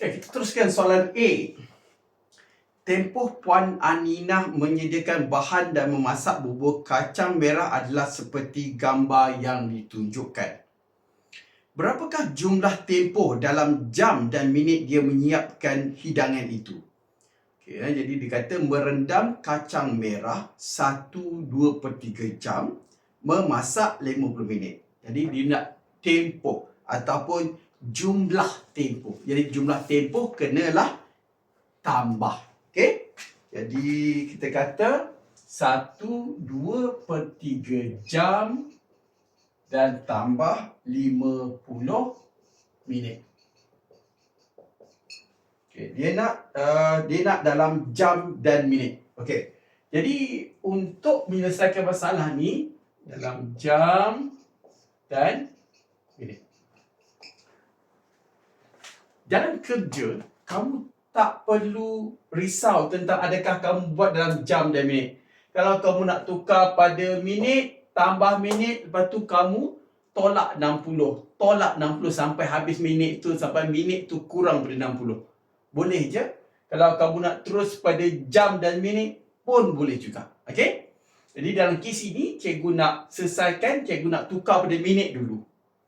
Okay, kita teruskan soalan A. Tempoh Puan Aninah menyediakan bahan dan memasak bubur kacang merah adalah seperti gambar yang ditunjukkan. Berapakah jumlah tempoh dalam jam dan minit dia menyiapkan hidangan itu? Okay, eh, jadi dia kata merendam kacang merah 1-2 per 3 jam, memasak 50 minit. Jadi dia nak tempoh ataupun jumlah tempoh. Jadi jumlah tempoh kenalah tambah. Okey? Jadi kita kata 1 2 per 3 jam dan tambah 50 minit. Okey, dia nak uh, dia nak dalam jam dan minit. Okey. Jadi untuk menyelesaikan masalah ni dalam jam dan minit. Dalam kerja, kamu tak perlu risau tentang adakah kamu buat dalam jam dan minit. Kalau kamu nak tukar pada minit, tambah minit, lepas tu kamu tolak 60. Tolak 60 sampai habis minit tu, sampai minit tu kurang daripada 60. Boleh je. Kalau kamu nak terus pada jam dan minit pun boleh juga. Okey? Jadi dalam kes ini, cikgu nak selesaikan, cikgu nak tukar pada minit dulu.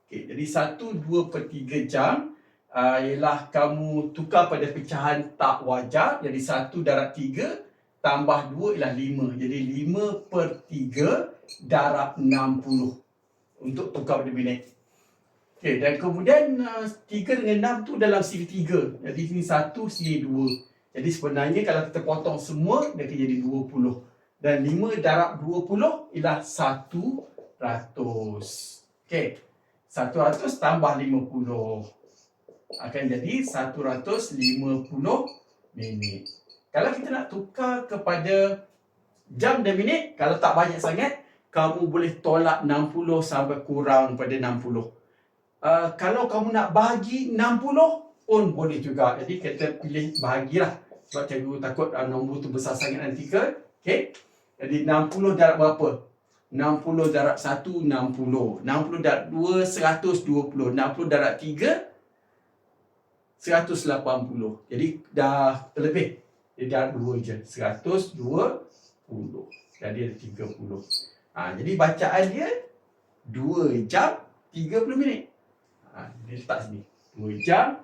Okey, jadi 1, 2 per 3 jam uh, ialah kamu tukar pada pecahan tak wajar. Jadi 1 darab 3 tambah 2 ialah 5. Jadi 5 per 3 darab 60 untuk tukar pada minit. Okey, dan kemudian uh, 3 dengan 6 tu dalam siri 3. Jadi sini 1, sini 2. Jadi sebenarnya kalau kita potong semua, dia akan jadi 20. Dan 5 darab 20 ialah 100. Okey, 100 tambah 50 akan jadi 150 minit. Kalau kita nak tukar kepada jam dan minit, kalau tak banyak sangat, kamu boleh tolak 60 sampai kurang pada 60. Uh, kalau kamu nak bahagi 60 pun boleh juga. Jadi kita pilih bahagilah. Sebab cikgu takut uh, nombor tu besar sangat nanti ke. Okay. Jadi 60 darab berapa? 60 darab 1, 60. 60 darab 2, 120. 60 darab 3, 180. Jadi dah terlebih. Dia dah 2 je. 120. Jadi ada 30. Ha, jadi bacaan dia 2 jam 30 minit. Ha, dia letak sini. 2 jam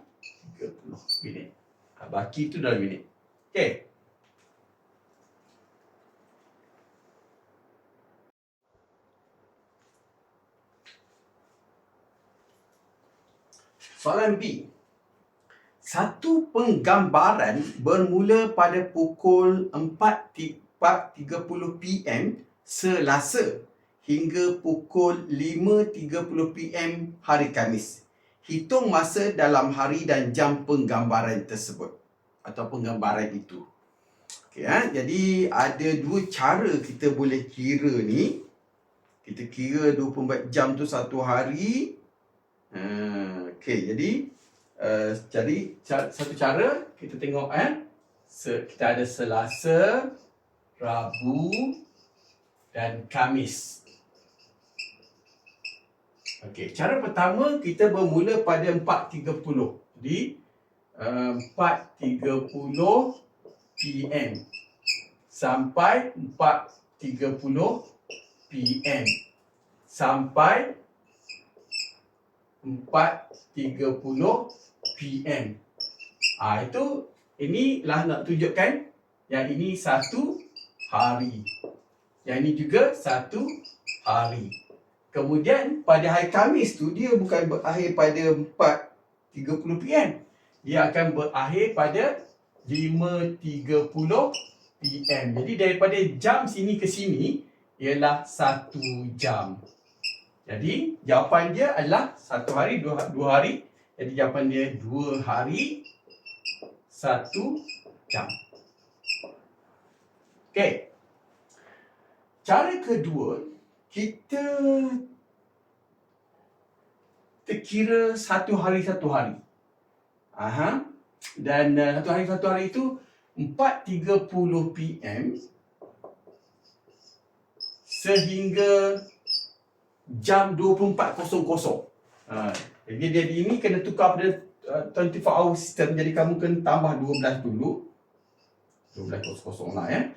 30 minit. Ha, baki tu dalam minit. Okey. Soalan B. Satu penggambaran bermula pada pukul 4.30 PM Selasa hingga pukul 5.30 PM hari Kamis. Hitung masa dalam hari dan jam penggambaran tersebut atau penggambaran itu. Okay, ha? Jadi ada dua cara kita boleh kira ni. Kita kira 24 jam tu satu hari. Ha, okay, jadi uh, jadi satu cara kita tengok eh kita ada Selasa, Rabu dan Kamis. Okey, cara pertama kita bermula pada 4.30. Jadi uh, 4.30 PM sampai 4.30 PM sampai 4.30 PM. Ah ha, itu inilah nak tunjukkan yang ini satu hari. Yang ini juga satu hari. Kemudian pada hari Khamis tu dia bukan berakhir pada 4.30 PM. Dia akan berakhir pada 5.30 PM. Jadi daripada jam sini ke sini ialah satu jam. Jadi jawapan dia adalah satu hari, dua, dua hari. Jadi jawapan dia dua hari, satu jam. Okey. Cara kedua, kita terkira satu hari, satu hari. Aha. Dan uh, satu hari, satu hari itu 4.30 PM sehingga jam 24.00. Ha, jadi dia ini kena tukar pada uh, 24 hour system jadi kamu kena tambah 12 dulu. 12 kosong lah ya.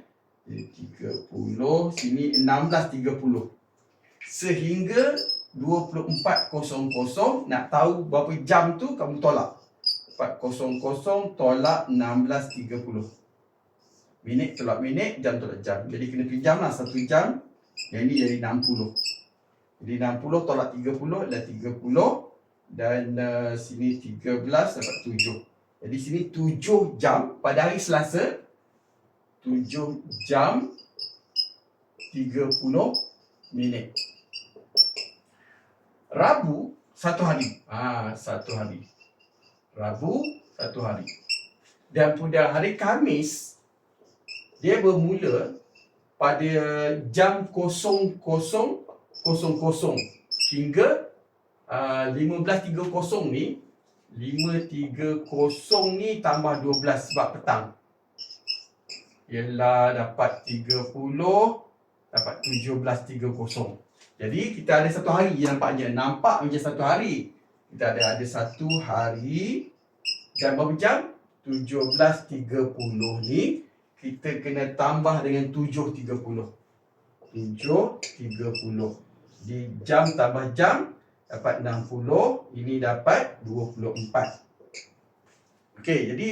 Jadi 30 sini 16 30 sehingga 24.00 nak tahu berapa jam tu kamu tolak. 4.00 tolak 16.30 minit tolak minit jam tolak jam. Jadi kena pinjam lah 1 jam. Yang ini jadi 60 jadi 60 tolak 30 adalah 30 dan uh, sini 13 dapat 7 jadi sini 7 jam pada hari Selasa 7 jam 30 minit Rabu satu hari. Ah, satu hari. Rabu satu hari. Dan pada hari Kamis dia bermula pada jam 00.00 hingga uh, 15.30 ni 5.30 ni tambah 12 sebab petang. Ialah dapat 30 dapat 17.30. Jadi kita ada satu hari yang nampaknya nampak macam satu hari. Kita ada ada satu hari dan berapa jam? 17.30 ni kita kena tambah dengan 7.30. 7.30. Di jam tambah jam dapat 60, ini dapat 24. Okey, jadi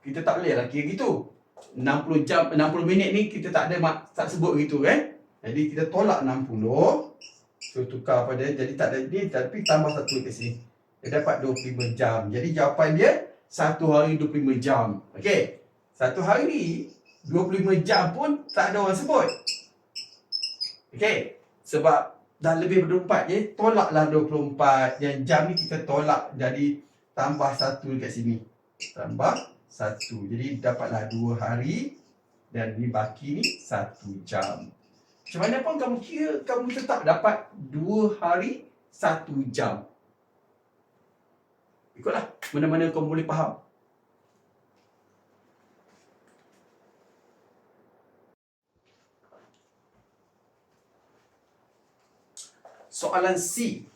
kita tak boleh lah kira gitu. 60 jam 60 minit ni kita tak ada tak sebut gitu kan. Jadi kita tolak 60 So tukar pada jadi tak ada ni tapi tambah satu kat sini. Dia dapat 25 jam. Jadi jawapan dia satu hari 25 jam. Okey. Satu hari 25 jam pun tak ada orang sebut. Okey. Sebab dah lebih 24 je, tolaklah 24. Yang jam ni kita tolak jadi tambah satu kat sini. Tambah satu. Jadi dapatlah dua hari dan ni baki ni satu jam. Macam mana pun kamu kira, kamu tetap dapat dua hari, satu jam. Ikutlah mana-mana kamu boleh faham. Soalan C.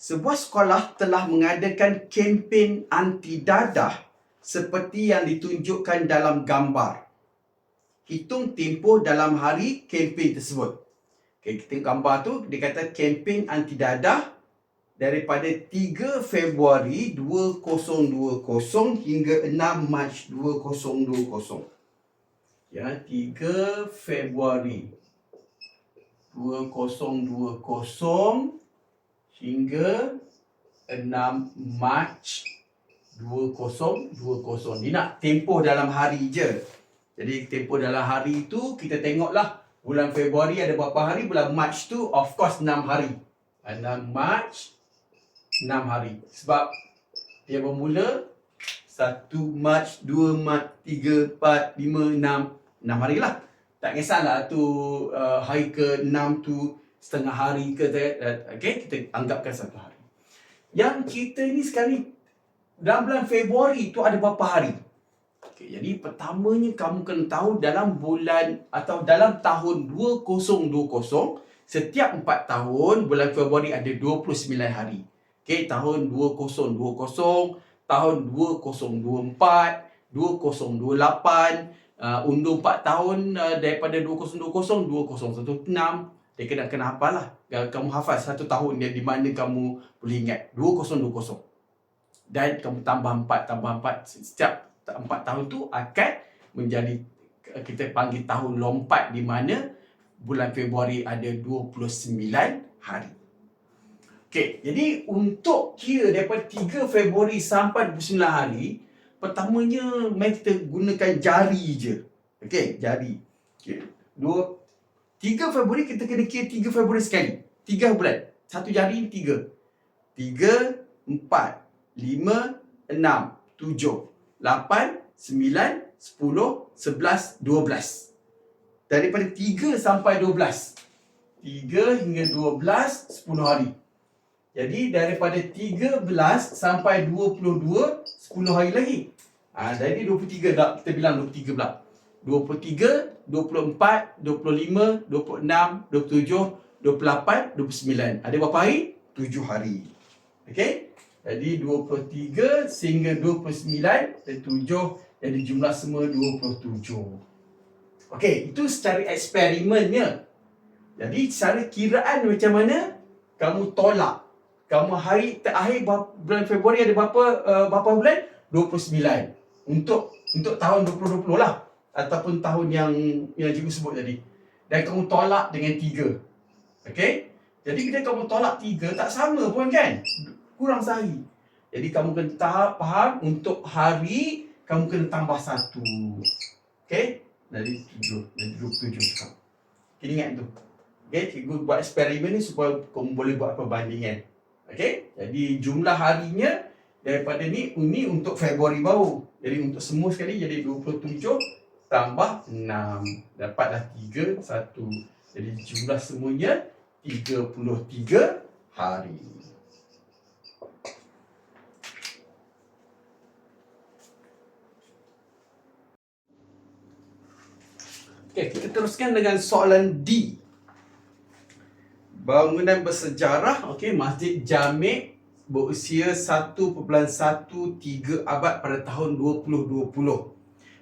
Sebuah sekolah telah mengadakan kempen anti dadah seperti yang ditunjukkan dalam gambar hitung tempoh dalam hari kempen tersebut. Okay, kita tengok gambar tu, dia kata kempen anti dadah daripada 3 Februari 2020 hingga 6 Mac 2020. Ya, 3 Februari 2020 hingga 6 Mac 2020. Dia nak tempoh dalam hari je. Jadi tempoh dalam hari itu kita tengoklah bulan Februari ada berapa hari, bulan Mac tu of course 6 hari. 6 Mac 6 hari. Sebab dia bermula 1 Mac, 2 Mac, 3, 4, 5, 6, 6 hari lah. Tak kisahlah tu uh, hari ke 6 tu setengah hari ke uh, okay, kita anggapkan satu hari. Yang kita ni sekali dalam bulan Februari tu ada berapa hari? Okay, jadi pertamanya kamu kena tahu dalam bulan atau dalam tahun 2020 setiap 4 tahun bulan Februari ada 29 hari. Okey, tahun 2020, tahun 2024, 2028, uh, undur 4 tahun uh, daripada 2020 2016 dia kena kena hafal lah. Kamu hafal satu tahun dia di mana kamu boleh ingat 2020. Dan kamu tambah 4 tambah 4 setiap empat tahun tu akan menjadi kita panggil tahun lompat di mana bulan Februari ada 29 hari. Okey, jadi untuk kira daripada 3 Februari sampai 29 hari, pertamanya mari kita gunakan jari je. Okey, jari. Okey. Dua 3 Februari kita kena kira 3 Februari sekali. 3 bulan. Satu jari 3. 3 4 5 6 7 8, 9, 10, 11, 12. Daripada 3 sampai 12. 3 hingga 12, 10 hari. Jadi daripada 13 sampai 22, 10 hari lagi. Ha, jadi 23 tak kita bilang 23 pula. 23, 24, 25, 26, 27, 28, 29. Ada berapa hari? 7 hari. Okey? Jadi 23 sehingga 29 dan 7 jadi jumlah semua 27. Okey, itu secara eksperimennya. Jadi secara kiraan macam mana kamu tolak. Kamu hari terakhir bulan Februari ada berapa uh, berapa bulan? 29. Untuk untuk tahun 2020 lah ataupun tahun yang yang cikgu sebut tadi. Dan kamu tolak dengan 3. Okey? Jadi bila kamu tolak 3 tak sama pun kan? Kurang sehari. Jadi kamu kena tahap faham untuk hari kamu kena tambah satu. Okey? Dari 7, dari 27 cakap. Kena ingat tu. Okey, cikgu buat eksperimen ni supaya kamu boleh buat perbandingan. Okey? Jadi jumlah harinya daripada ni ini untuk Februari baru. Jadi untuk semua sekali jadi 27 tambah 6. Dapatlah 3 1. Jadi jumlah semuanya 33 hari. Okey, kita teruskan dengan soalan D. Bangunan bersejarah, okey, Masjid Jami' berusia 1.13 abad pada tahun 2020.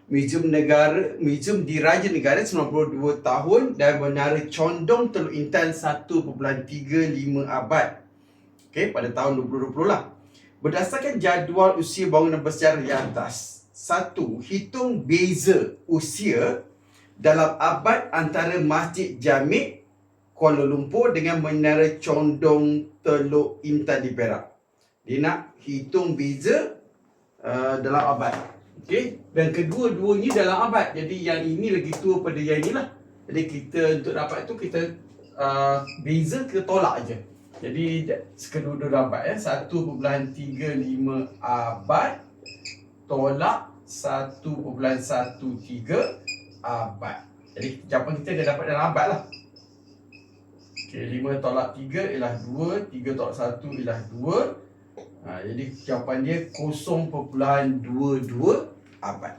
Museum Negara, Museum Diraja Negara 92 tahun dan Menara Condong Teluk Intan 1.35 abad. Okey, pada tahun 2020 lah. Berdasarkan jadual usia bangunan bersejarah di atas. Satu, hitung beza usia dalam abad antara Masjid Jami' Kuala Lumpur dengan Menara Condong Teluk Intan di Perak. Dia nak hitung beza uh, dalam abad. Okey, dan kedua-duanya dalam abad. Jadi yang ini lagi tua pada yang inilah. Jadi kita untuk dapat tu kita uh, beza kita tolak aja. Jadi kedua-dua abad ya. 1.35 abad tolak 1.13 abad. Jadi jawapan kita dah dapat dalam abad lah. Okey, 5 tolak 3 ialah 2, 3 tolak 1 ialah 2. Ha, jadi jawapan dia 0.22 abad.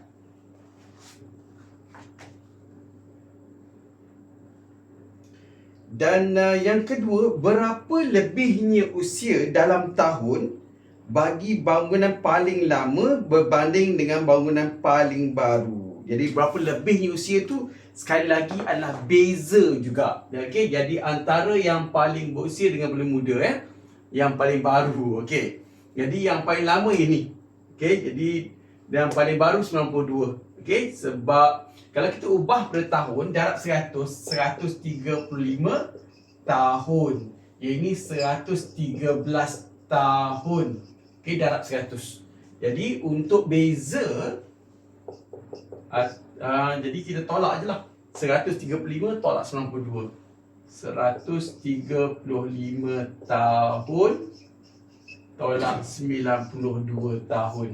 Dan uh, yang kedua, berapa lebihnya usia dalam tahun bagi bangunan paling lama berbanding dengan bangunan paling baru. Jadi berapa lebihnya usia tu sekali lagi adalah beza juga. Okey, jadi antara yang paling berusia dengan paling muda eh, yang paling baru. Okey. Jadi yang paling lama ini. Okey, jadi yang paling baru 92. Okey, sebab kalau kita ubah pada tahun darab 100 135 tahun. Yang ini 113 tahun. Okey, darab 100. Jadi untuk beza uh, jadi kita tolak je lah. 135 tolak 92. 135 tahun tolak 92 tahun.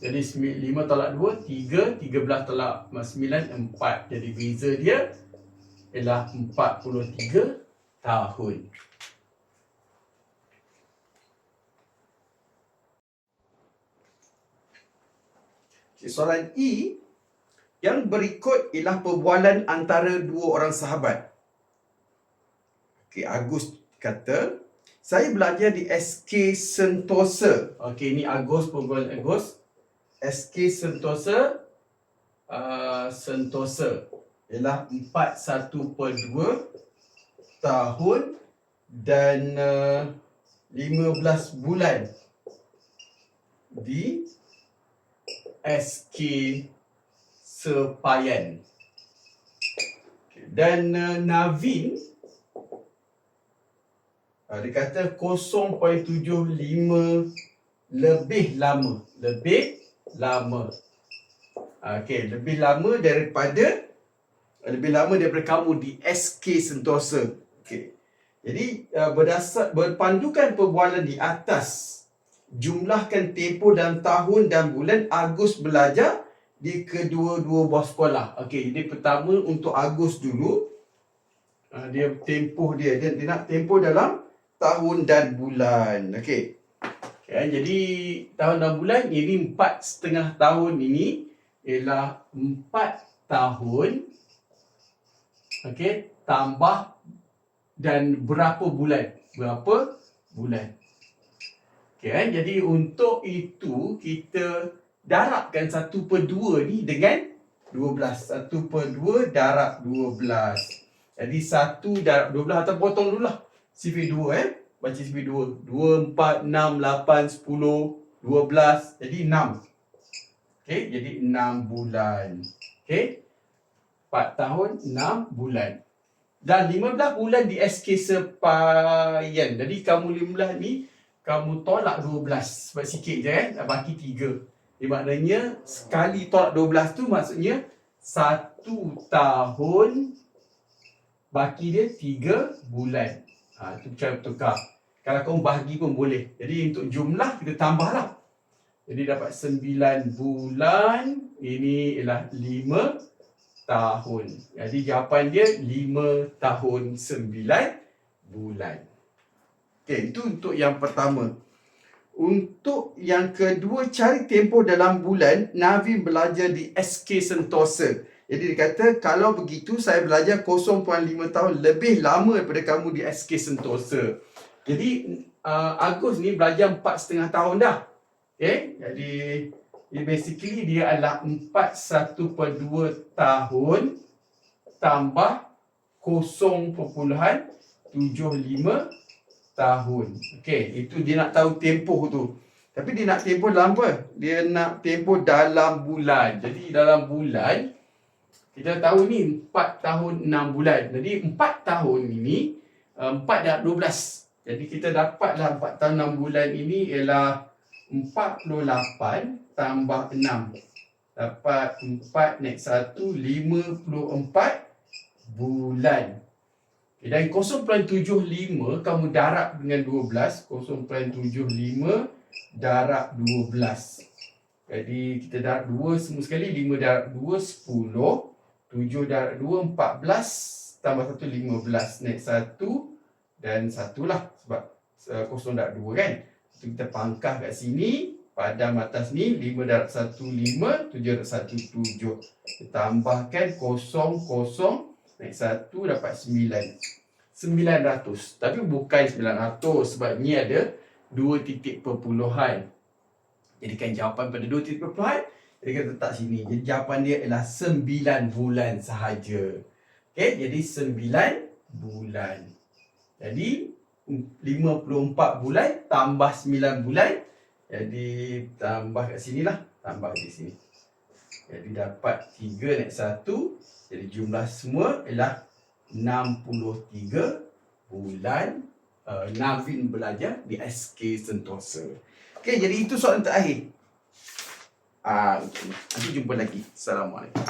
Jadi 5 tolak 2, 3, 13 tolak 9, 4. Jadi beza dia ialah 43 tahun. Soalan E yang berikut ialah perbualan antara dua orang sahabat. Okey, Agus kata, saya belajar di SK Sentosa. Okey, ini Agus perbualan Agus. SK Sentosa uh, Sentosa ialah 41.2 tahun dan uh, 15 bulan di SK Sepayan. Dan uh, Navin uh, dia kata 0.75 lebih lama. Lebih lama. Okey, lebih lama daripada lebih lama daripada kamu di SK Sentosa. Okey. Jadi uh, berdasar berpandukan perbualan di atas jumlahkan tempoh dalam tahun dan bulan Agus belajar di kedua-dua buah sekolah. Okey, jadi pertama untuk Agus dulu uh, dia tempoh dia dia, dia nak tempoh dalam tahun dan bulan. Okey. Ya, jadi tahun dan bulan ini empat setengah tahun ini ialah empat tahun okey tambah dan berapa bulan berapa bulan Okay, eh? jadi untuk itu kita darabkan 1 per 2 ni dengan 12. 1 per 2 darab 12. Jadi 1 darab 12 atau potong dulu lah. CV 2 eh. Baca CV 2. 2, 4, 6, 8, 10, 12. Jadi 6. Okay, jadi 6 bulan. Okay. 4 tahun, 6 bulan. Dan 15 bulan di SK sepayan. Jadi kamu 15 ni, kamu tolak 12. Sebab sikit je eh. Baki 3. Jadi maknanya, sekali tolak 12 tu maksudnya, 1 tahun, baki dia 3 bulan. Ha, itu cara tukar. Kalau kamu bahagi pun boleh. Jadi untuk jumlah, kita tambahlah. Jadi dapat 9 bulan. Ini ialah 5 tahun. Jadi jawapan dia 5 tahun 9 bulan. Okey, itu untuk yang pertama. Untuk yang kedua, cari tempoh dalam bulan, Navi belajar di SK Sentosa. Jadi dia kata, kalau begitu saya belajar 0.5 tahun lebih lama daripada kamu di SK Sentosa. Jadi uh, Agus ni belajar 4,5 tahun dah. Okay, jadi basically dia adalah 41.2 tahun tambah 0.75 tahun. Okay, itu dia nak tahu tempoh tu. Tapi dia nak tempoh dalam apa? Dia nak tempoh dalam bulan. Jadi dalam bulan, kita tahu ni 4 tahun 6 bulan. Jadi 4 tahun ini, 4 dah 12. Jadi kita dapatlah 4 tahun 6 bulan ini ialah 48 tambah 6 dapat 4 naik 1 54 bulan dan 0.75 kamu darab dengan 12 0.75 darab 12 jadi kita darab 2 semua sekali 5 darab 2 10 7 darab 2 14 tambah 1 15 naik 1 dan 1 lah sebab uh, kosong darab 2 kan So, kita pangkah kat sini. Padam atas ni 5 darab 1, 5. 7 darab 1, 7. Kita tambahkan 0, 0. Naik 1 dapat 9. 900. Tapi bukan 900 sebab ni ada 2 titik perpuluhan. Jadikan jawapan pada 2 titik perpuluhan. Jadi kita letak sini. Jadi jawapan dia ialah 9 bulan sahaja. Okay, jadi 9 bulan. Jadi 54 bulan tambah 9 bulan. Jadi tambah kat sini lah. Tambah di sini. Jadi dapat 3 naik 1. Jadi jumlah semua ialah 63 bulan uh, Navin belajar di SK Sentosa. Okey, jadi itu soalan terakhir. Ah, uh, nanti jumpa lagi. Assalamualaikum.